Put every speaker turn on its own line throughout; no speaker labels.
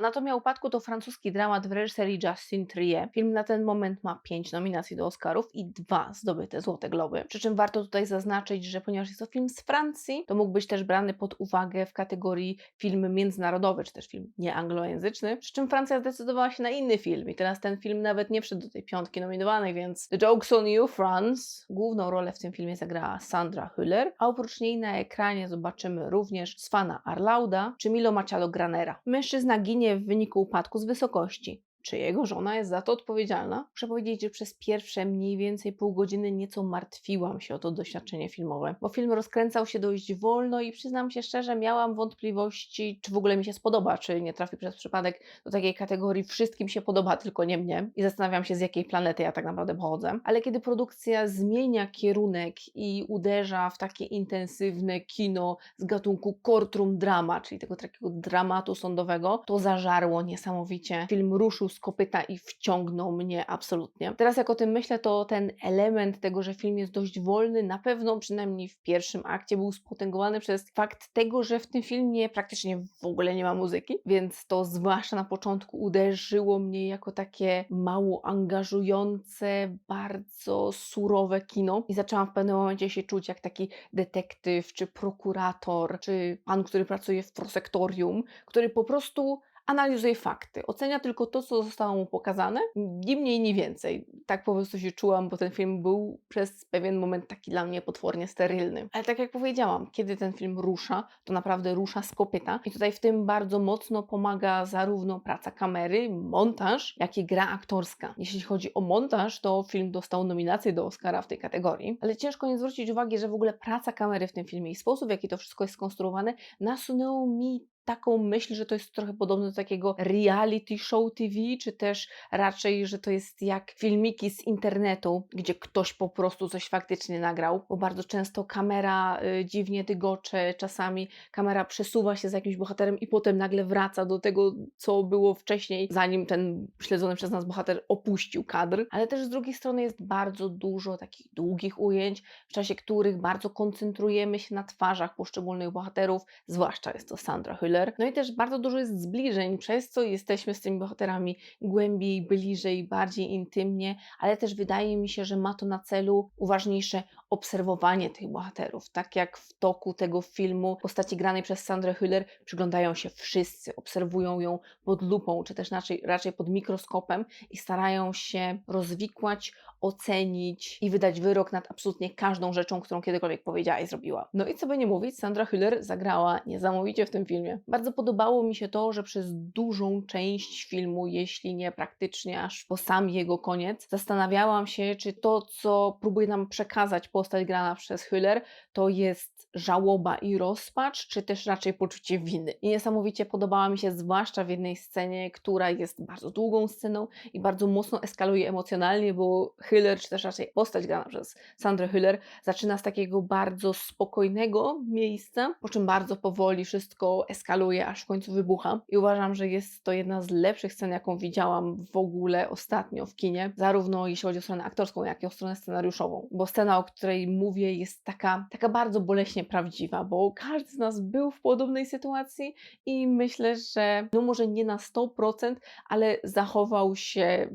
Anatomia Upadku to francuski dramat w reżyserii Justin Trier. Film na ten moment ma 5 nominacji do Oscarów i dwa zdobyte Złote Globy. Przy czym warto tutaj zaznaczyć, że ponieważ jest to film z Francji, to mógł być też brany pod uwagę w kategorii film międzynarodowy, czy też film nieanglojęzyczny. Przy czym Francja zdecydowała się na inny film i teraz ten film nawet nie wszedł do tej piątki nominowanej, więc The Joke's on You, France. Główną rolę w tym filmie zagrała Sandra Hüller, a oprócz niej na ekranie zobaczymy również Svana Arlauda czy Milo Machado Granera. Mężczyzna ginie w wyniku upadku z wysokości. Czy jego żona jest za to odpowiedzialna? Muszę powiedzieć, że przez pierwsze mniej więcej pół godziny nieco martwiłam się o to doświadczenie filmowe, bo film rozkręcał się dość wolno i przyznam się szczerze, miałam wątpliwości, czy w ogóle mi się spodoba, czy nie trafi przez przypadek do takiej kategorii wszystkim się podoba, tylko nie mnie. I zastanawiam się, z jakiej planety ja tak naprawdę pochodzę. Ale kiedy produkcja zmienia kierunek i uderza w takie intensywne kino z gatunku courtroom drama, czyli tego takiego dramatu sądowego, to zażarło niesamowicie. Film ruszył z kopyta i wciągnął mnie absolutnie. Teraz jak o tym myślę, to ten element tego, że film jest dość wolny, na pewno przynajmniej w pierwszym akcie był spotęgowany przez fakt tego, że w tym filmie praktycznie w ogóle nie ma muzyki, więc to zwłaszcza na początku uderzyło mnie jako takie mało angażujące, bardzo surowe kino i zaczęłam w pewnym momencie się czuć jak taki detektyw, czy prokurator, czy pan, który pracuje w prosektorium, który po prostu analizuje fakty, ocenia tylko to, co zostało mu pokazane, ni mniej, ni więcej. Tak po prostu się czułam, bo ten film był przez pewien moment taki dla mnie potwornie sterylny. Ale tak jak powiedziałam, kiedy ten film rusza, to naprawdę rusza z kopyta i tutaj w tym bardzo mocno pomaga zarówno praca kamery, montaż, jak i gra aktorska. Jeśli chodzi o montaż, to film dostał nominację do Oscara w tej kategorii, ale ciężko nie zwrócić uwagi, że w ogóle praca kamery w tym filmie i sposób, w jaki to wszystko jest skonstruowane, nasunęło mi taką myśl, że to jest trochę podobne do takiego reality show TV, czy też raczej, że to jest jak filmiki z internetu, gdzie ktoś po prostu coś faktycznie nagrał, bo bardzo często kamera y, dziwnie dygocze, czasami kamera przesuwa się z jakimś bohaterem i potem nagle wraca do tego, co było wcześniej, zanim ten śledzony przez nas bohater opuścił kadr, ale też z drugiej strony jest bardzo dużo takich długich ujęć, w czasie których bardzo koncentrujemy się na twarzach poszczególnych bohaterów, zwłaszcza jest to Sandra Hüller, no i też bardzo dużo jest zbliżeń, przez co jesteśmy z tymi bohaterami głębiej, bliżej, bardziej intymnie, ale też wydaje mi się, że ma to na celu uważniejsze obserwowanie tych bohaterów. Tak jak w toku tego filmu postaci granej przez Sandrę Hüller przyglądają się wszyscy, obserwują ją pod lupą, czy też raczej, raczej pod mikroskopem i starają się rozwikłać, ocenić i wydać wyrok nad absolutnie każdą rzeczą, którą kiedykolwiek powiedziała i zrobiła. No i co by nie mówić, Sandra Hüller zagrała niesamowicie w tym filmie. Bardzo podobało mi się to, że przez dużą część filmu, jeśli nie praktycznie aż po sam jego koniec, zastanawiałam się, czy to, co próbuje nam przekazać postać grana przez Hüller, to jest żałoba i rozpacz, czy też raczej poczucie winy. I niesamowicie podobała mi się zwłaszcza w jednej scenie, która jest bardzo długą sceną i bardzo mocno eskaluje emocjonalnie, bo Hüller, czy też raczej postać grana przez Sandrę Hüller, zaczyna z takiego bardzo spokojnego miejsca, po czym bardzo powoli wszystko eskaluje, aż w końcu wybucha. I uważam, że jest to jedna z lepszych scen, jaką widziałam w ogóle ostatnio w kinie, zarówno jeśli chodzi o stronę aktorską, jak i o stronę scenariuszową. Bo scena, o której mówię, jest taka, taka bardzo boleśnie prawdziwa, bo każdy z nas był w podobnej sytuacji i myślę, że no może nie na 100%, ale zachował się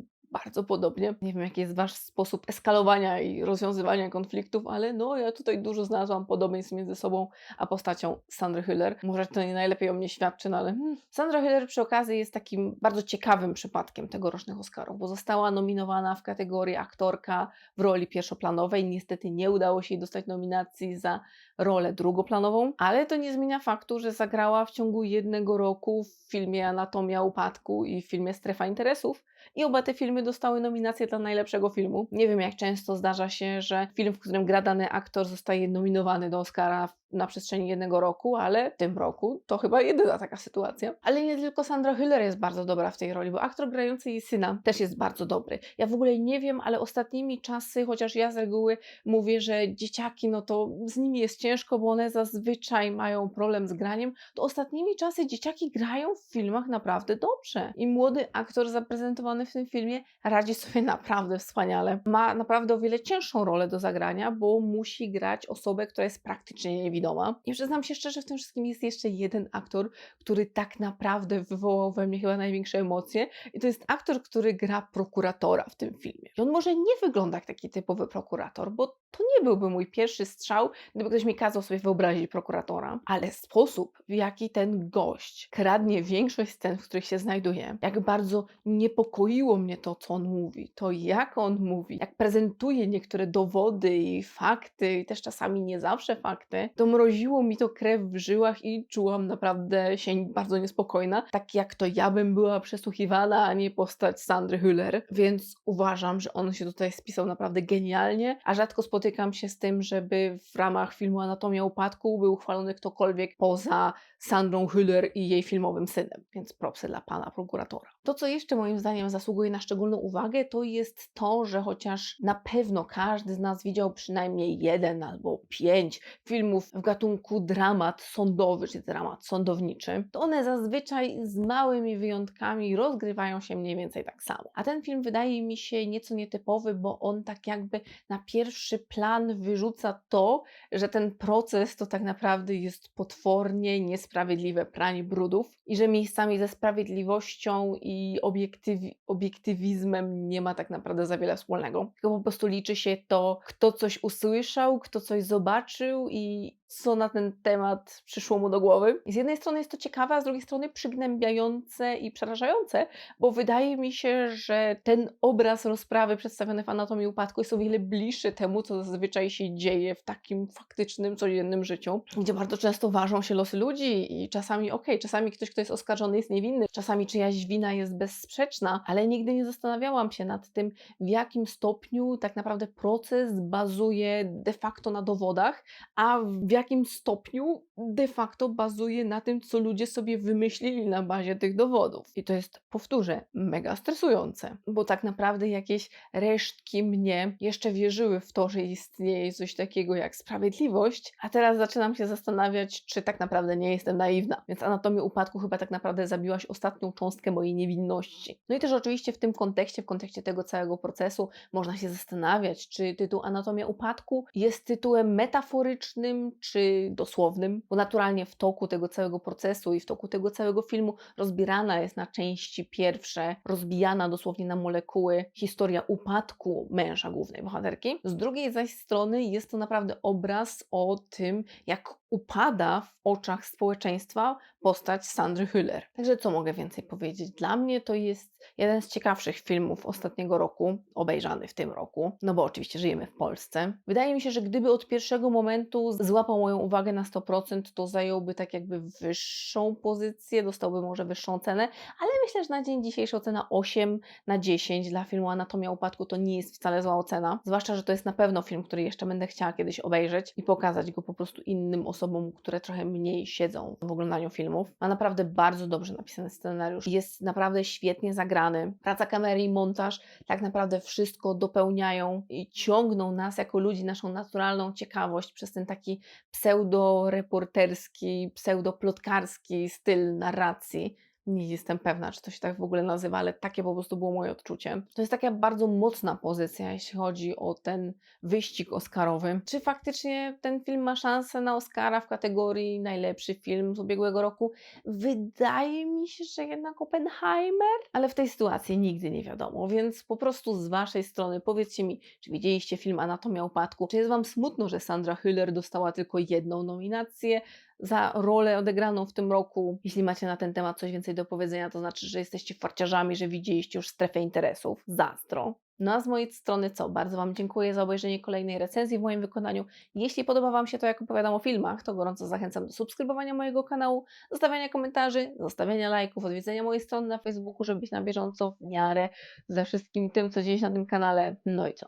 bardzo podobnie. Nie wiem, jaki jest Wasz sposób eskalowania i rozwiązywania konfliktów, ale no ja tutaj dużo znalazłam podobieństw między sobą a postacią Sandry Hüller. Może to nie najlepiej o mnie świadczy, no ale hmm. Sandra Hüller przy okazji jest takim bardzo ciekawym przypadkiem tegorocznych Oscarów, bo została nominowana w kategorii aktorka w roli pierwszoplanowej. Niestety nie udało się jej dostać nominacji za rolę drugoplanową, ale to nie zmienia faktu, że zagrała w ciągu jednego roku w filmie Anatomia Upadku i w filmie Strefa Interesów, i oba te filmy dostały nominację dla najlepszego filmu. Nie wiem, jak często zdarza się, że film, w którym gra dany aktor, zostaje nominowany do Oscara na przestrzeni jednego roku, ale w tym roku to chyba jedyna taka sytuacja. Ale nie tylko Sandra Hüller jest bardzo dobra w tej roli, bo aktor grający jej syna też jest bardzo dobry. Ja w ogóle nie wiem, ale ostatnimi czasy, chociaż ja z reguły mówię, że dzieciaki, no to z nimi jest ciężko, bo one zazwyczaj mają problem z graniem, to ostatnimi czasy dzieciaki grają w filmach naprawdę dobrze. I młody aktor zaprezentowany w tym filmie radzi sobie naprawdę wspaniale. Ma naprawdę o wiele cięższą rolę do zagrania, bo musi grać osobę, która jest praktycznie niewidoma niewidoma. I przyznam się szczerze, w tym wszystkim jest jeszcze jeden aktor, który tak naprawdę wywołał we mnie chyba największe emocje i to jest aktor, który gra prokuratora w tym filmie. I on może nie wygląda jak taki typowy prokurator, bo to nie byłby mój pierwszy strzał, gdyby ktoś mi kazał sobie wyobrazić prokuratora, ale sposób, w jaki ten gość kradnie większość scen, w których się znajduje, jak bardzo niepokoiło mnie to, co on mówi, to jak on mówi, jak prezentuje niektóre dowody i fakty, i też czasami nie zawsze fakty, to mroziło mi to krew w żyłach i czułam naprawdę się bardzo niespokojna, tak jak to ja bym była przesłuchiwana, a nie postać Sandry Hüller, więc uważam, że on się tutaj spisał naprawdę genialnie, a rzadko spotykam się z tym, żeby w ramach filmu Anatomia Upadku był uchwalony ktokolwiek poza Sandrą Hüller i jej filmowym synem, więc propsy dla pana prokuratora. To, co jeszcze moim zdaniem zasługuje na szczególną uwagę, to jest to, że chociaż na pewno każdy z nas widział przynajmniej jeden albo pięć filmów w gatunku dramat sądowy czy dramat sądowniczy, to one zazwyczaj z małymi wyjątkami rozgrywają się mniej więcej tak samo. A ten film wydaje mi się nieco nietypowy, bo on tak jakby na pierwszy plan wyrzuca to, że ten proces to tak naprawdę jest potwornie niesprawiedliwe pranie brudów i że miejscami ze sprawiedliwością i obiektywi- obiektywizmem nie ma tak naprawdę za wiele wspólnego. Tylko po prostu liczy się to, kto coś usłyszał, kto coś zobaczył i co na ten temat przyszło mu do głowy. I z jednej strony jest to ciekawe, a z drugiej strony przygnębiające i przerażające, bo wydaje mi się, że ten obraz rozprawy przedstawiony w Anatomii Upadku jest o wiele bliższy temu, co zazwyczaj się dzieje w takim faktycznym, codziennym życiu, gdzie bardzo często ważą się losy ludzi i czasami, okej, okay, czasami ktoś, kto jest oskarżony jest niewinny, czasami czyjaś wina jest bezsprzeczna, ale nigdy nie zastanawiałam się nad tym, w jakim stopniu tak naprawdę proces bazuje de facto na dowodach, a w jakim stopniu de facto bazuje na tym, co ludzie sobie wymyślili na bazie tych dowodów. I to jest, powtórzę, mega stresujące, bo tak naprawdę jakieś resztki mnie jeszcze wierzyły w to, że istnieje coś takiego jak sprawiedliwość, a teraz zaczynam się zastanawiać, czy tak naprawdę nie jestem naiwna. Więc anatomię upadku chyba tak naprawdę zabiłaś ostatnią cząstkę mojej niewinności. No i też oczywiście w tym kontekście, w kontekście tego całego procesu, można się zastanawiać, czy tytuł Anatomia upadku jest tytułem metaforycznym, czy dosłownym, bo naturalnie w toku tego całego procesu i w toku tego całego filmu rozbierana jest na części pierwsze, rozbijana dosłownie na molekuły historia upadku męża głównej bohaterki. Z drugiej zaś strony jest to naprawdę obraz o tym, jak upada w oczach społeczeństwa postać Sandry Hüller. Także co mogę więcej powiedzieć? Dla mnie to jest jeden z ciekawszych filmów ostatniego roku, obejrzany w tym roku, no bo oczywiście żyjemy w Polsce. Wydaje mi się, że gdyby od pierwszego momentu złapał moją uwagę na 100%, to zająłby tak jakby wyższą pozycję, dostałby może wyższą cenę, ale myślę, że na dzień dzisiejszy ocena 8 na 10 dla filmu Anatomia Upadku to nie jest wcale zła ocena, zwłaszcza, że to jest na pewno film, który jeszcze będę chciała kiedyś obejrzeć i pokazać go po prostu innym osobom, które trochę mniej siedzą w oglądaniu filmów. Ma naprawdę bardzo dobrze napisany scenariusz, jest naprawdę świetnie zagrany. Praca kamery i montaż tak naprawdę wszystko dopełniają i ciągną nas jako ludzi, naszą naturalną ciekawość przez ten taki pseudo-reporterski, pseudo-plotkarski styl narracji. Nie jestem pewna, czy to się tak w ogóle nazywa, ale takie po prostu było moje odczucie. To jest taka bardzo mocna pozycja, jeśli chodzi o ten wyścig Oscarowy. Czy faktycznie ten film ma szansę na Oscara w kategorii najlepszy film z ubiegłego roku? Wydaje mi się, że jednak Oppenheimer, ale w tej sytuacji nigdy nie wiadomo, więc po prostu z Waszej strony powiedzcie mi, czy widzieliście film Anatomia Upadku? Czy jest Wam smutno, że Sandra Hüller dostała tylko jedną nominację? Za rolę odegraną w tym roku. Jeśli macie na ten temat coś więcej do powiedzenia, to znaczy, że jesteście farciarzami, że widzieliście już strefę interesów. Zastro. No a z mojej strony co? Bardzo Wam dziękuję za obejrzenie kolejnej recenzji w moim wykonaniu. Jeśli podoba Wam się to, jak opowiadam o filmach, to gorąco zachęcam do subskrybowania mojego kanału, zostawiania komentarzy, zostawiania lajków, odwiedzenia mojej strony na Facebooku, żeby być na bieżąco w miarę ze wszystkim tym, co dzieje się na tym kanale. No i co?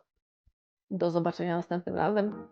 Do zobaczenia następnym razem.